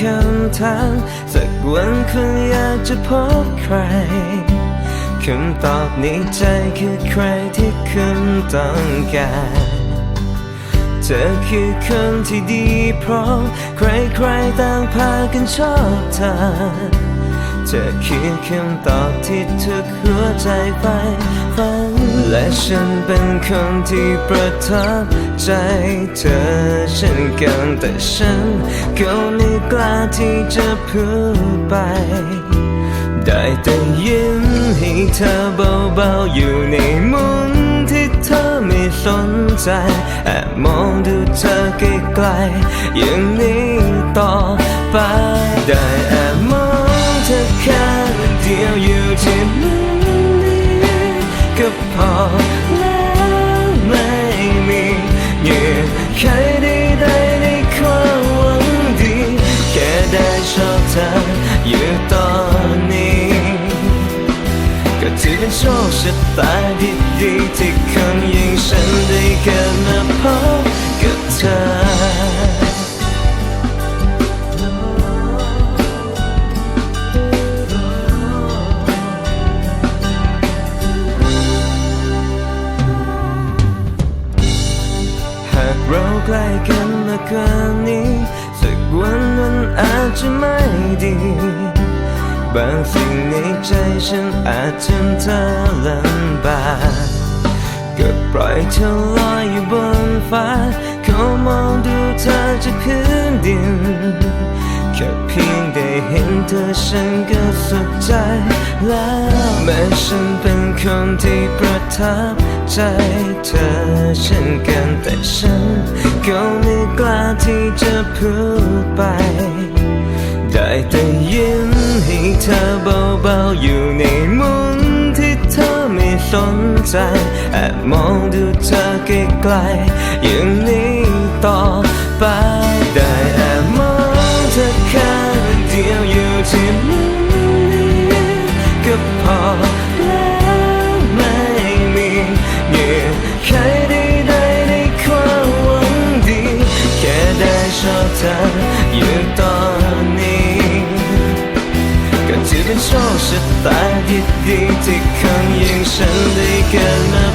คำถามสักวันคุณอยากจะพบใครคำตอบในใจคือใครที่คุณต้องการเธอคือคนที่ดีเพราะใครๆต่างพากันชอบเธอ เธอคือคำตอบที่ทุกหัวใจไปฝัน และฉันเป็นคนที่ประทับใจเธอเช่นกันแต่ฉันก็ไม่กล้าที่จะพูดไป ได้แต่ยิ้มให้เธอเบาๆอยู่ในมุมที่เธอไม่สนใจแอบมองดูเธอไกลๆอย่างนี้ต่อไป พอแล้วไม่มีเงื่อนไขใดๆในความหวังดี แค่ได้ชอบเธออยู่ตอนนี้ ก็ถือเป็นโชคชะตาดีๆที่คนอย่างฉันได้เกิดมาพบกับเธอ เราใกล้กันมากกว่านี้ สักวันมันอาจจะไม่ดี บางสิ่งในใจฉันอาจจำเธอลำบากก็ปล่อยเธอลอยอยู่บนฟ้าเขามองดูเธอจากพื้นดินแค่เพียงได้เห็นเธอฉันก็สุขใจแล้วแม้ฉันเป็นคนที่ประ ทับใจเธอเช่นกันแต่ฉันก็ไม่กล้าที่จะพูดไป ได้แต่ยิ้มให้เธอเบาๆอยู่ในมุมที่เธอไม่สนใจแอบมองดูเธอไกลๆอย่างนี้ ใครได้ได้ในความหวังดี แค่ได้ชอบเธออยู่ตอนนี้ ก็ถือเป็นโชคชะตาที่ดีที่คนอย่งฉันได้เกิดมา